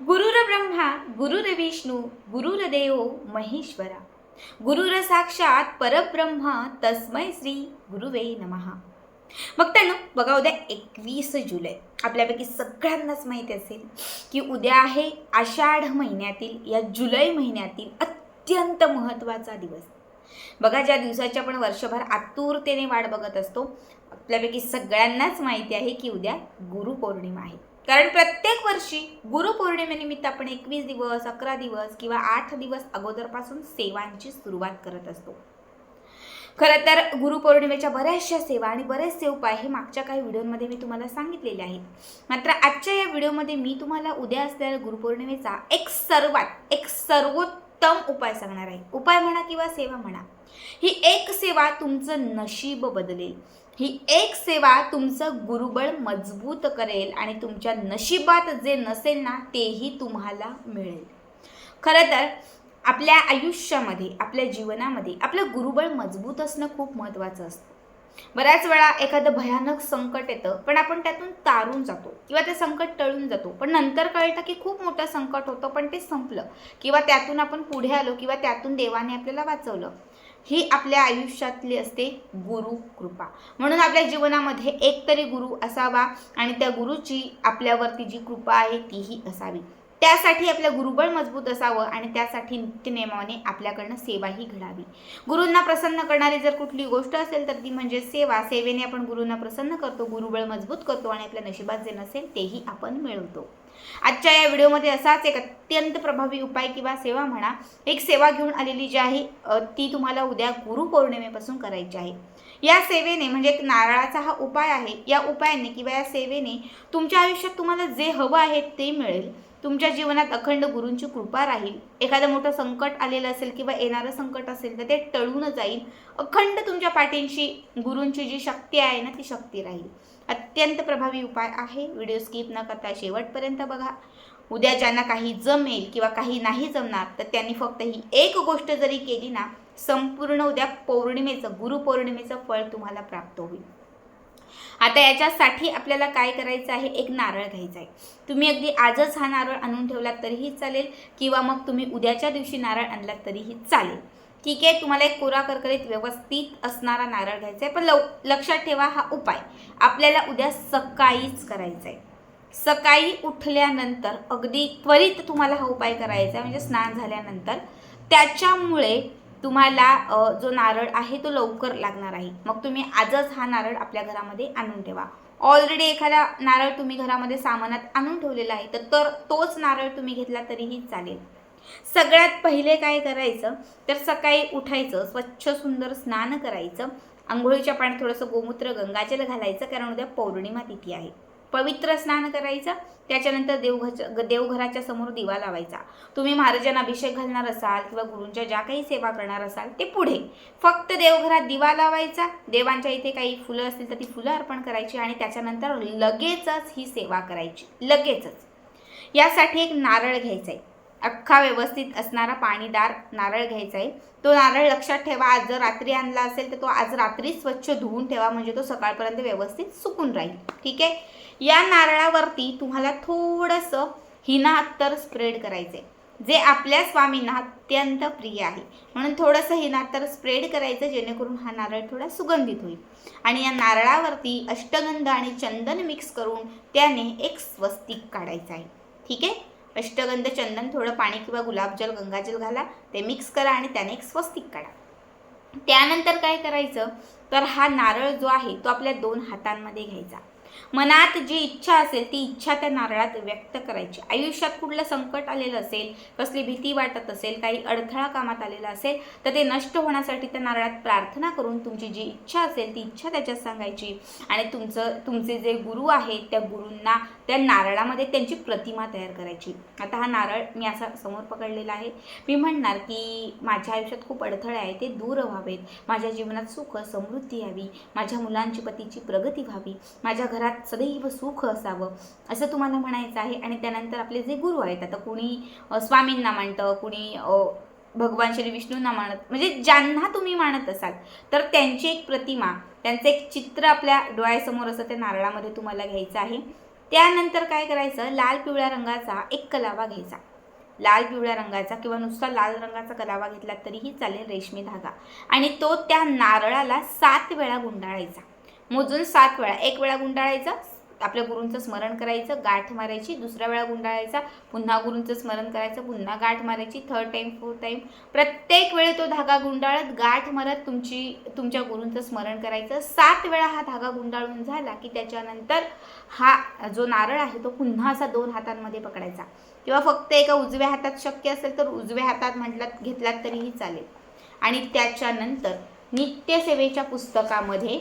गुरुर ब्रह्मा गुरुर विष्णू गुरुर देव महेश्वरा. गुरुर साक्षात परब्रह्म तस्मै श्री गुरुवे नमहा बघताना बघा उद्या एकवीस जुलै. आपल्यापैकी सगळ्यांनाच माहिती असेल की उद्या आहे आषाढ महिन्यातील या जुलै महिन्यातील अत्यंत महत्त्वाचा दिवस. बघा ज्या दिवसाची आपण वर्षभर आतुरतेने वाट बघत असतो आपल्यापैकी सगळ्यांनाच माहिती आहे की उद्या गुरुपौर्णिमा आहे. कारण प्रत्येक वर्षी गुरुपौर्णिमेनिमित्त आपण एकवीस दिवस अकरा दिवस किंवा आठ दिवस अगोदरपासून सेवांची सुरुवात करत असतो. खरं तर गुरुपौर्णिमेच्या बऱ्याचशा सेवा आणि बरेचसे उपाय हे मागच्या काही व्हिडिओमध्ये मी तुम्हाला सांगितलेले आहेत. मात्र आजच्या या व्हिडिओमध्ये मी तुम्हाला उद्या असलेल्या गुरुपौर्णिमेचा एक सर्वात एक सर्वोत्तम उपाय सांगणार आहे. उपाय म्हणा किंवा सेवा म्हणा ही एक सेवा तुमचं नशीब बदलेल. ही एक सेवा तुमचं गुरुबळ मजबूत करेल आणि तुमच्या नशिबात जे नसेल ना तेही तुम्हाला मिळेल. खरं तर आपल्या आयुष्यामध्ये आपल्या जीवनामध्ये आपलं गुरुबळ मजबूत असणं खूप महत्त्वाचं असतं. बऱ्याच वेळा एखादं भयानक संकट येतं पण आपण त्यातून तारून जातो किंवा ते संकट टळून जातो. पण नंतर कळतं की खूप मोठं संकट होतं पण ते संपलं किंवा त्यातून आपण पुढे आलो किंवा त्यातून देवाने आपल्याला वाचवलं. ही आपल्या आयुष्यातली असते गुरु कृपा. म्हणून आपल्या जीवनामध्ये एकतरी गुरु असावा आणि त्या गुरुची आपल्यावरती जी कृपा आहे तीही असावी. त्यासाठी आपलं गुरुबळ मजबूत असावं आणि त्यासाठी नित्यनेमाने आपल्याकडनं सेवाही घडावी. गुरूंना प्रसन्न करणारी जर कुठली गोष्ट असेल तर ती म्हणजे सेवा. सेवेने आपण गुरूंना प्रसन्न करतो गुरुबळ मजबूत करतो आणि आपल्या नशिबात जे नसेल तेही आपण मिळवतो. आजच्या या व्हिडिओमध्ये असाच एक अत्यंत प्रभावी उपाय किंवा सेवा म्हणा एक सेवा घेऊन आलेली जी आहे ती तुम्हाला उद्या गुरुपौर्णिमेपासून करायची आहे. या सेवेने म्हणजे एक नारळाचा हा उपाय आहे या उपायाने किंवा या सेवेने तुमच्या आयुष्यात तुम्हाला जे हवं आहे ते मिळेल. तुमच्या जीवनात अखंड गुरूंची कृपा राहील. एखादं मोठं संकट आलेलं असेल किंवा येणारं संकट असेल तर ते टळून जाईल. अखंड तुमच्या पाठींशी गुरूंची जी शक्ती आहे ना ती शक्ती राहील. अत्यंत प्रभावी उपाय आहे. व्हिडिओ स्किप न करता शेवटपर्यंत बघा. उद्या ज्यांना काही जमेल किंवा काही नाही जमणार तर त्यांनी फक्त ही एक गोष्ट जरी केली ना संपूर्ण उद्या पौर्णिमेचं गुरुपौर्णिमेचं फळ तुम्हाला प्राप्त होईल. आता याच्यासाठी आपल्याला काय करायचं आहे? एक नारळ घ्यायचा आहे. तुम्ही अगदी आजच हा नारळ आणून ठेवलात तरीही चालेल किंवा मग तुम्ही उद्याच्या दिवशी नारळ आणलात तरीही चालेल. ठीक आहे तुम्हाला एक कोरा करकरीत व्यवस्थित असणारा नारळ घ्यायचा आहे पण लव लक्षात ठेवा हा उपाय. आपल्याला उद्या सकाळीच करायचा आहे सकाळी उठल्यानंतर अगदी त्वरित तुम्हाला हा उपाय करायचा आहे म्हणजे स्नान झाल्यानंतर. त्याच्यामुळे तुम्हाला जो नारळ आहे तो लवकर लागणार आहे. मग तुम्ही आजच हा नारळ आपल्या घरामध्ये आणून ठेवा. ऑलरेडी एखादा नारळ तुम्ही घरामध्ये सामानात आणून ठेवलेला आहे तर तर तोच नारळ तुम्ही घेतला तरीही चालेल. सगळ्यात पहिले काय करायचं? तर सकाळी उठायचं स्वच्छ सुंदर स्नान करायचं. आंघोळीच्या पाण्यात थोडंसं गोमूत्र गंगाजल घालायचं कारण उद्या पौर्णिमा तिथी आहे. पवित्र स्नान करायचं त्याच्यानंतर देवघरच्या देवघराच्या समोर दिवा लावायचा. तुम्ही महाराजांना अभिषेक घालणार असाल किंवा गुरूंच्या ज्या काही सेवा करणार असाल ते पुढे. फक्त देवघरात दिवा लावायचा. देवांच्या इथे काही फुलं असतील तर ती फुलं अर्पण करायची आणि त्याच्यानंतर लगेचच ही सेवा करायची. लगेचच. यासाठी एक नारळ घ्यायचा आहे अख्खा व्यवस्थित असणारा पाणीदार नारळ घ्यायचा आहे तो नारळ लक्षात ठेवा आज जर रात्री आणला असेल तर तो आज रात्री स्वच्छ धुवून ठेवा म्हणजे तो सकाळपर्यंत व्यवस्थित सुकून राहील. ठीक? आहे या नारळावरती तुम्हाला थोडंसं हिना अत्तर स्प्रेड करायचं आहे जे आपल्या स्वामींना अत्यंत प्रिय आहे. म्हणून थोडंसं हिना अत्तर स्प्रेड करायचं जेणेकरून हा नारळ थोडा सुगंधित होईल. आणि या नारळावरती अष्टगंध आणि चंदन मिक्स करून त्याने एक स्वस्तिक काढायचं आहे ठीक? आहे अष्टगंध चंदन थोडं पाणी किंवा गुलाबजल गंगाजल घाला ते मिक्स करा आणि त्याने एक स्वस्तिक काढा. त्यानंतर काय करायचं? तर हा नारळ जो आहे तो आपल्या दोन हातांमध्ये घ्यायचा. मनात जी इच्छा असेल ती इच्छा त्या नारळात व्यक्त करायची. आयुष्यात कुठलं संकट आलेलं असेल कसली भीती वाटत असेल काही अडथळा कामात आलेला असेल तर ते नष्ट होण्यासाठी त्या नारळात प्रार्थना करून तुमची जी इच्छा असेल ती इच्छा त्याच्यात सांगायची. आणि तुमचं तुमचे जे गुरु आहेत त्या गुरूंना त्या नारळामध्ये त्यांची प्रतिमा तयार करायची. आता हा नारळ मी असा समोर पकडलेला आहे. मी म्हणणार की माझ्या आयुष्यात खूप अडथळे आहे ते दूर व्हावेत. माझ्या जीवनात सुख समृद्धी यावी. माझ्या मुलांची पतीची प्रगती व्हावी. माझ्या घरात घरात सदैव सुख असावं असं तुम्हाला म्हणायचं आहे. आणि त्यानंतर आपले जे गुरु आहेत आता कुणी स्वामींना मानतं कुणी भगवान श्री विष्णूंना मानत म्हणजे ज्यांना तुम्ही मानत असाल तर त्यांची एक प्रतिमा त्यांचं एक चित्र आपल्या डोळ्यासमोर असं त्या नारळामध्ये तुम्हाला घ्यायचं आहे. त्यानंतर काय करायचं लाल पिवळ्या रंगाचा एक कलावा घ्यायचा. लाल पिवळ्या रंगाचा किंवा नुसता लाल रंगाचा कलावा घेतला तरीही चालेल रेशमी धागा. आणि तो त्या नारळाला सात वेळा गुंडाळायचा. मोजून सात वेळा. एक वेळा गुंडाळायचा आपल्या गुरूंचं स्मरण करायचं गाठ मारायची दुसऱ्या वेळा गुंडाळायचा पुन्हा गुरूंचं स्मरण करायचं पुन्हा गाठ मारायची थर्ड टाईम फोर्थ टाईम प्रत्येक वेळी तो धागा गुंडाळत गाठ मारत तुमची तुमच्या गुरूंचं स्मरण करायचं. सात वेळा हा धागा गुंडाळून झाला की त्याच्यानंतर हा जो नारळ आहे तो पुन्हा असा दोन हातांमध्ये पकडायचा. किंवा फक्त एका उजव्या हातात शक्य असेल तर उजव्या हातात म्हटलात घेतलात तरीही चालेल. आणि त्याच्यानंतर नित्यसेवेच्या पुस्तकामध्ये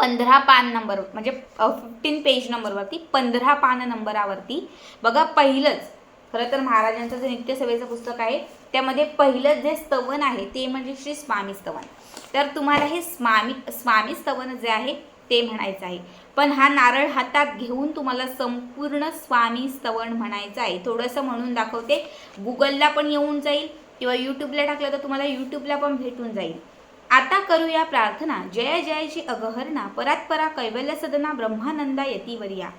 पंधरा पान नंबर म्हणजे फिफ्टीन पेज नंबरवरती पंधरा पान नंबरावरती बघा पहिलंच. खरं तर महाराजांचं जे नित्यसेवेचं पुस्तक आहे त्यामध्ये पहिलं जे स्तवन आहे ते म्हणजे श्री स्वामी स्तवन. तर तुम्हाला हे स्वामी स्वामी स्तवन जे आहे ते म्हणायचं आहे. पण हा नारळ हातात घेऊन तुम्हाला संपूर्ण स्वामी स्तवन म्हणायचं आहे. थोडंसं म्हणून दाखवते. गुगलला पण येऊन जाईल किंवा यूट्यूबला टाकलं तर तुम्हाला यूट्यूबला पण भेटून जाईल. आता करूया प्रार्थना. जय जयची अगहरणा. परात्परा कैवल्य सदना ब्रह्मानंदा यतीवर्या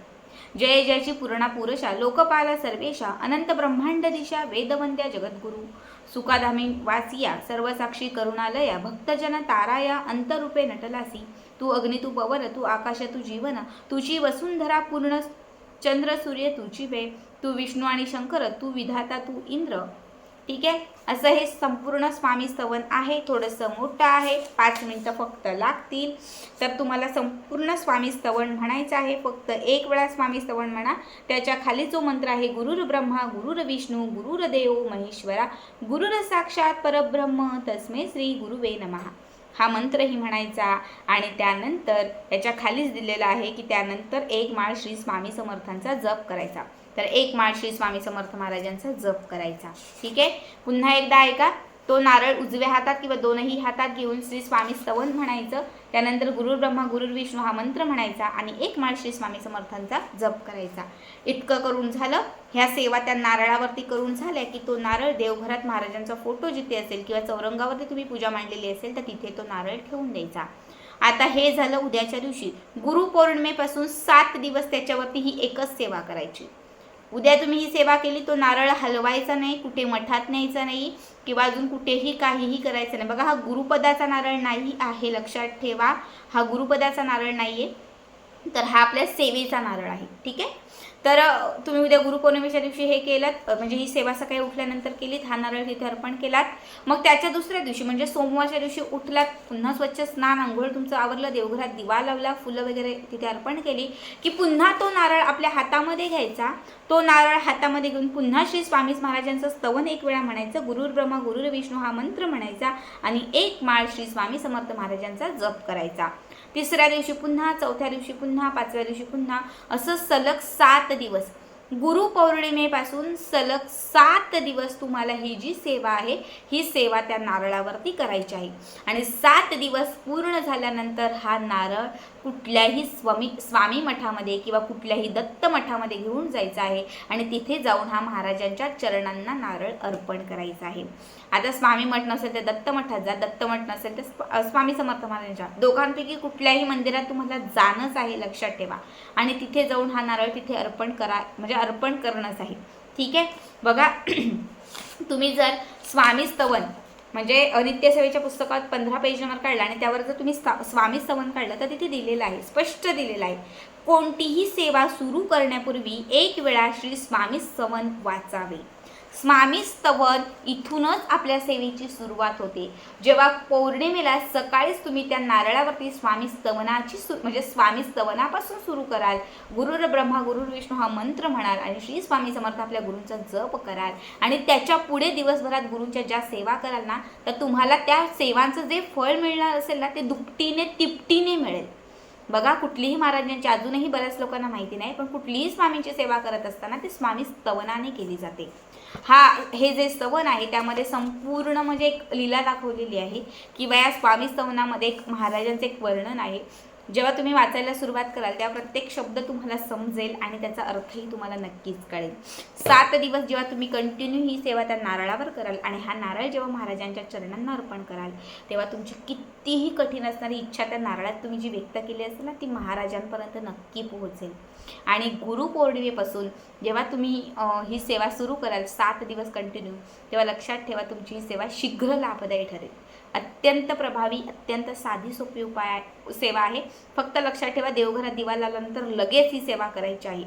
जय जयची पूर्णा पुरुषा. लोकपाला सर्वेशा. अनंत ब्रह्मांड दिशा. वेदवंद्या जगद्गुरु. सुखाधामी वासिया. सर्वसाक्षी करुणालया. भक्तजन ताराया. अंतरूपे नटलासी. तू अग्नी तू पवन तू आकाश तू जीवन. तुझी वसुंधरा पूर्ण चंद्र सूर्य तुझी वे तू विष्णू आणि शंकर. तू विधाता तू इंद्र. ठीक आहे? असं हे संपूर्ण स्वामी स्तवन आहे. थोडंसं मोठं आहे. पाच मिनटं फक्त लागतील. तर तुम्हाला संपूर्ण स्वामी स्तवन म्हणायचं आहे. फक्त एक वेळा स्वामी स्तवन म्हणा. त्याच्याखाली जो मंत्र आहे गुरुर ब्रह्मा गुरुर विष्णू गुरुर देव महेश्वरा गुरुर साक्षात परब्रह्म तस्मे श्री गुरुवे नमहा हा मंत्रही म्हणायचा आणि त्यानंतर याच्या खालीच दिलेला आहे की त्यानंतर एक माळ श्री स्वामी समर्थांचा जप करायचा. तर एक माळ श्री स्वामी समर्थ महाराजांचा जप करायचा. ठीक आहे? पुन्हा एकदा ऐका. तो नारळ उजव्या हातात किंवा दोनही हातात घेऊन श्री स्वामी स्तवन म्हणायचं. त्यानंतर गुरुर ब्रह्मा गुरुर विष्णू हा मंत्र म्हणायचा आणि एक माळ श्री स्वामी समर्थांचा जप करायचा. इतकं करून झालं. ह्या सेवा त्या नारळावरती करून झाल्या की तो नारळ देवघरात महाराजांचा फोटो जिथे असेल किंवा चौरंगावरती तुम्ही पूजा मांडलेली असेल तर तिथे तो नारळ ठेवून द्यायचा. आता हे झालं उद्याच्या दिवशी. गुरुपौर्णिमेपासून सात दिवस त्याच्यावरती ही एकच सेवा करायची. उद्या तुम्ही ही सेवा केली तो नारळ हलवायचा नाही कुठे मठात न्यायचा नाही किंवा अजून कुठेही काहीही करायचं नाही. बघा हा गुरुपदाचा नारळ नाही आहे लक्षात ठेवा. हा गुरुपदाचा नारळ नाही आहे तर हा आपल्या सेवेचा नारळ आहे ठीक आहे? तर तुम्ही उद्या गुरुपौर्णिमेच्या दिवशी हे केलात म्हणजे ही सेवा सकाळी उठल्यानंतर केलीत हा नारळ तिथे अर्पण केलात. मग त्याच्या दुसऱ्या दिवशी म्हणजे सोमवारच्या दिवशी उठलात पुन्हा स्वच्छ स्नान आंघोळ तुमचं आवरलं देवघरात दिवा लावला फुलं वगैरे तिथे अर्पण केली की पुन्हा तो नारळ आपल्या हातामध्ये घ्यायचा. तो नारळ हातामध्ये घेऊन पुन्हा श्री स्वामी महाराजांचं स्तवन एक वेळा म्हणायचं गुरुर ब्रह्मा गुरुर विष्णू हा मंत्र म्हणायचा आणि एक माळ श्री स्वामी समर्थ महाराजांचा जप करायचा. तिसऱ्या दिवशी पुन्हा चौथ्या दिवशी पुन्हा पाचव्या दिवशी पुन्हा असं सलग सात दिवस. गुरुपौर्णिमेपासून सलग सात दिवस तुम्हाला ही जी सेवा आहे ही सेवा त्या नारळावरती करायची आहे. आणि सात दिवस पूर्ण झाल्यानंतर हा नारळ कुठल्याही स्वामी स्वामी मठामध्ये किंवा कुठल्याही दत्त मठामध्ये घेऊन जायचा आहे आणि तिथे जाऊन हा महाराजांच्या चरणांना नारळ अर्पण करायचा आहे. आता स्वामी मठ नसेल तर दत्त मठात जा दत्त मठ नसेल तर स्वामी समर्थ महाराजांच्या दोघांपैकी कुठल्याही मंदिरात तुम्हाला जाणंच आहे लक्षात ठेवा. आणि तिथे जाऊन हा नारळ तिथे अर्पण करा म्हणजे अर्पण करणंच आहे. ठीक आहे? बघा तुम्ही जर स्वामी स्तवन म्हणजे अ, पुस्तकात पंधरा पेज नंबर काढला आणि त्यावर जर तुम्ही स्था- स्वामी स्तवन काढलं तर तिथे दिलेलं आहे स्पष्ट दिलेलं आहे कोणतीही सेवा सुरू करण्यापूर्वी एक वेळा श्री स्वामी स्तवन वाचावे. स्वामी स्तवन इथूनच आपल्या सेवेची सुरुवात होते. जेव्हा पौर्णिमेला सकाळीच तुम्ही त्या नारळावरती स्वामी स्तवनाची सु म्हणजे स्वामी स्तवनापासून सुरू कराल. गुरुर ब्रह्मा गुरुर विष्णू हा मंत्र म्हणाल आणि श्री स्वामी समर्थ आपल्या गुरूंचा जप कराल. आणि त्याच्या पुढे दिवसभरात गुरूंच्या ज्या सेवा कराल ना तर तुम्हाला त्या सेवांचं जे फळ मिळणार असेल ना ते दुपटीने तिपटीने मिळेल. बघा कुठलीही महाराजांची अजूनही बऱ्याच लोकांना माहिती नाही पण कुठलीही स्वामींची सेवा करत असताना ती स्वामी स्तवनाने केली जाते. हा हे जे स्तवन आहे त्यामध्ये संपूर्ण म्हणजे एक लीला दाखवलेली आहे किंवा या स्वामी स्तवनामध्ये एक महाराजांचं एक वर्णन आहे. जेव्हा तुम्ही वाचायला सुरुवात कराल तेव्हा प्रत्येक शब्द तुम्हाला समजेल आणि त्याचा अर्थही तुम्हाला नक्कीच कळेल. सात दिवस जेव्हा तुम्ही कंटिन्यू ही सेवा त्या नारळावर कराल आणि हा नारळ जेव्हा महाराजांच्या चरणांना अर्पण कराल तेव्हा तुमची कितीही कठीण असणारी इच्छा त्या नारळात तुम्ही जी व्यक्त केली असेल ना ती महाराजांपर्यंत नक्की पोहोचेल. आणि गुरुपौर्णिमेपासून जेव्हा तुम्ही ही सेवा सुरू कराल सात दिवस कंटिन्यू तेव्हा लक्षात ठेवा तुमची ही सेवा शीघ्र लाभदायी ठरेल. अत्यंत प्रभावी अत्यंत साधी सोपी उपाय सेवा आहे. फक्त लक्षात ठेवा देवघरात दिवा लावल्यानंतर लगेच ही सेवा करायची आहे.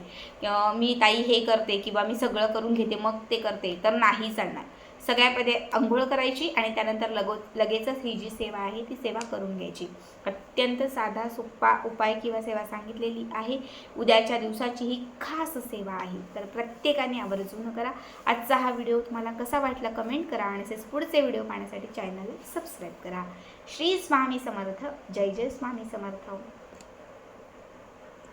मी ताई हे करते किंवा मी सगळं करून घेते मग ते करते तर नाही चालणार. सगळ्यामध्ये अंघोळ आंघोळ करायची आणि त्यानंतर लगो लगेचच ही जी सेवा आहे ती सेवा करून घ्यायची. अत्यंत साधा सोपा उपाय किंवा सेवा सांगितलेली आहे. उद्याच्या दिवसाची ही खास सेवा आहे. तर प्रत्येकाने आवर्जून करा. आजचा हा व्हिडिओ तुम्हाला कसा वाटला कमेंट करा आणि तसेच पुढचे व्हिडिओ पाहण्यासाठी चॅनलला सबस्क्राईब करा. श्री स्वामी समर्थ. जय जय स्वामी समर्थ.